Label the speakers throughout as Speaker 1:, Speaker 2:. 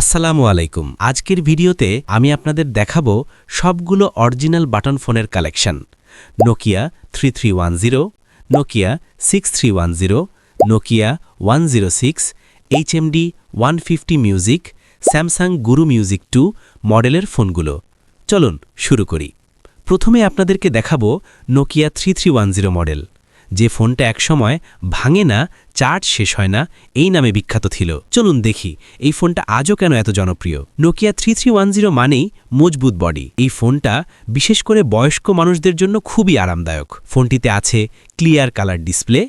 Speaker 1: আসসালামু আলাইকুম। আজকের ভিডিওতে আমি আপনাদের দেখাবো সবগুলো অরিজিনাল বাটন ফোনের collection. Nokia three three one zero, Nokia six three one zero, Nokia one zero six HMD one fifty music, Samsung Guru music two মডেলের ফোনগুলো। চলুন শুরু করি। প্রথমে আপনাদেরকে দেখাবো Nokia three three one zero model. যে ফোনটা একসময় ভাঙে না, চার্জ শেষ হয় না, এই নামে বিখ্যাত ছিল। চলুন দেখি, এই ফোনটা আজও কেন এত জনপ্রিয়? Nokia three three one zero মানেই মজবুত বডি এই ফোনটা বিশেষ করে বয়স্ক মানুষদের জন্য খুবই আরামদায়ক। ফোনটিতে আছে ক্লিয়ার কালার ডিসপ্লে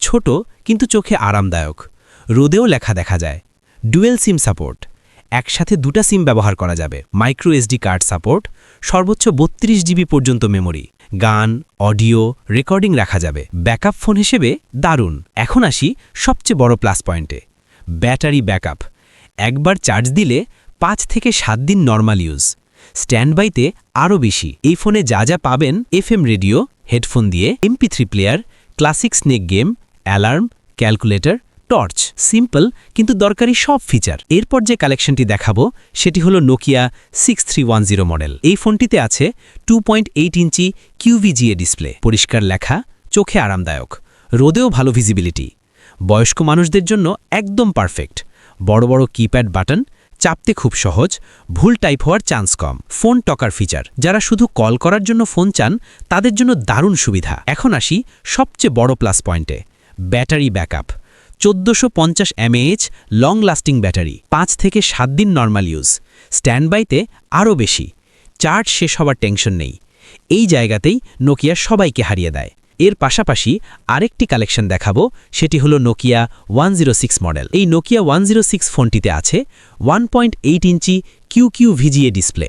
Speaker 1: ছোট কিন্তু চোখে আরামদায়ক। রোদেও লেখা দেখা যায় ডুয়েল সিম সাপোর্ট একসাথে দুটা সিম ব্যবহার করা যাবে মাইক্রো এসডি কার্ড সাপোর্ট সর্বোচ্চ বত্রিশ জিবি পর্যন্ত মেমোরি গান, অডিও, রেকর্ডিং রাখা যাবে। ব্যাকআপ ফোন হিসেবে দারুণ। এখন আসি সবচেয়ে বড় প্লাস পয়েন্টে। Battery backup. একবার চার্জ দিলে পাঁচ থেকে সাত দিন নর্মাল ইউজ। স্ট্যান্ডবাইতে আরও বেশি। এই ফোনে যা যা পাবেন, এফএম রেডিও, হেডফোন দিয়ে, MP three player, classic snake game, alarm, calculator torch, simple কিন্তু দরকারি সব ফিচার। এরপর যে কালেকশনটি দেখাবো, সেটি হলো নোকিয়া সিক্স মডেল। এই ফোনটিতে আছে টু ইঞ্চি কিউভিজিএ ডিসপ্লে। পরিষ্কার লেখা, চোখে আরামদায়ক, রোদেও ভালো ভিজিবিলিটি বয়স্ক মানুষদের জন্য একদম পারফেক্ট বড় বড় কিপ্যাড বাটন চাপতে খুব সহজ, ভুল টাইপ হওয়ার চান্স কম। ফোন টকার ফিচার যারা শুধু কল করার জন্য ফোন চান, তাদের জন্য দারুণ সুবিধা। এখন আসি সবচেয়ে বড় প্লাস পয়েন্টে ব্যাটারি ব্যাকআপ চোদ্দোশো পঞ্চাশ এমএএইচ লং লাস্টিং ব্যাটারি পাঁচ থেকে সাত দিন নর্মাল ইউজ স্ট্যান্ডবাইতে আরও বেশি চার্জ শেষ হওয়ার টেনশন নেই, এই জায়গাতেই নোকিয়া সবাইকে হারিয়ে দেয়। এর পাশাপাশি আরেকটি কালেকশন দেখাবো, সেটি হলো নোকিয়া ওয়ান মডেল এই নোকিয়া ওয়ান ফোনটিতে আছে one inch Q Q VGA display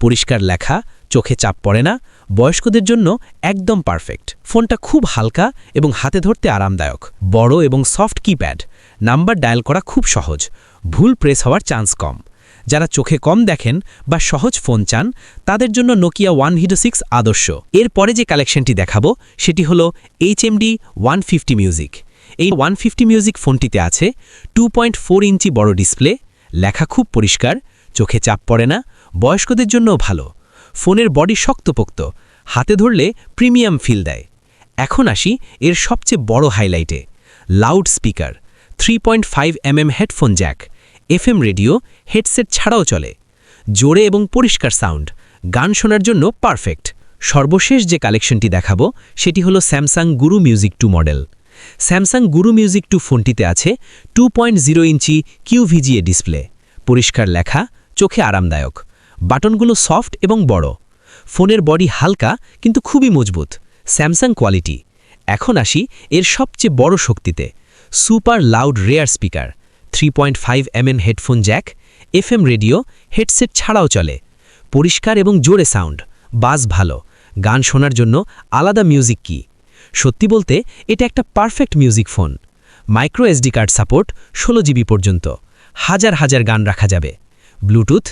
Speaker 1: পরিষ্কার লেখা চোখে চাপ পড়ে না, বয়স্কদের জন্য একদম পারফেক্ট। ফোনটা খুব হালকা এবং হাতে ধরতে আরামদায়ক। বড় এবং সফট কিপ্যাড। নাম্বার ডায়াল করা খুব সহজ। ভুল প্রেস হওয়ার চান্স কম। যারা চোখে কম দেখেন বা সহজ ফোন চান, তাদের জন্য নোকিয়া ওয়ান হিডো সিক্স আদর্শ। এর পরে যে কালেকশনটি দেখাবো, সেটি হল এইচএমডি ওয়ান ফিফটি মিউজিক এই ওয়ান ফিফটি মিউজিক ফোনটিতে আছে টু পয়েন্ট ফোর ইঞ্চি বড় ডিসপ্লে, লেখা খুব পরিষ্কার, চোখে চাপ পড়ে না, বয়স্কদের জন্যও ভালো। ফোনের বডি শক্তপোক্ত, হাতে ধরলে প্রিমিয়াম ফিল দেয়। এখন আসি এর সবচেয়ে বড় হাইলাইটে, loud speaker three point five headphone jack, FM radio, headset ছাড়াও চলে। জোরে এবং পরিষ্কার সাউন্ড, গান শোনার জন্য পারফেক্ট। সর্বশেষ যে কালেকশনটি দেখাবো, সেটি হলো Samsung Guru music two model. Samsung Guru music two ফোনটিতে আছে two point zero inch QVGA display পরিষ্কার লেখা, চোখে আরামদায়ক। বাটনগুলো সফট এবং বড়। ফোনের বডি হালকা, কিন্তু খুবই মজবুত। Samsung quality. এখন আসি এর সবচেয়ে বড় শক্তিতে। Super loud rear speaker. Three point five MN headphone jack. FM radio, headset ছাড়াও চলে। পরিষ্কার এবং জোরে সাউন্ড। বাস ভালো। গান শোনার জন্য আলাদা মিউজিক কি? সত্যি বলতে, এটা একটা perfect music phone. Micro SD card support ষোলো জিবি পর্যন্ত। হাজার হাজার গান রাখা যাবে। ব্লুটুথ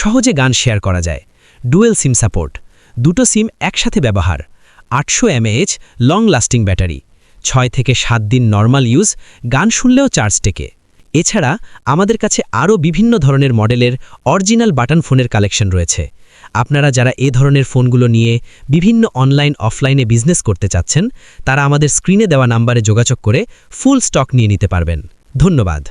Speaker 1: সহজে গান শেয়ার করা যায়। Dual SIM support. দুটো সিম একসাথে ব্যবহার। আটশো এমএএইচ লং লাস্টিং ব্যাটারি। ছয় থেকে সাত দিন নর্মাল ইউজ, গান শুনলেও চার্জ টেকে। এছাড়া আমাদের কাছে আরও বিভিন্ন ধরনের মডেলের অরিজিনাল বাটন ফোনের কালেকশন রয়েছে। আপনারা যারা এ ধরনের ফোনগুলো নিয়ে বিভিন্ন অনলাইন, অফলাইনে বিজনেস করতে চাচ্ছেন, তারা আমাদের স্ক্রিনে দেওয়া নাম্বারে যোগাযোগ করে ফুল স্টক নিয়ে নিতে পারবেন। ধন্যবাদ।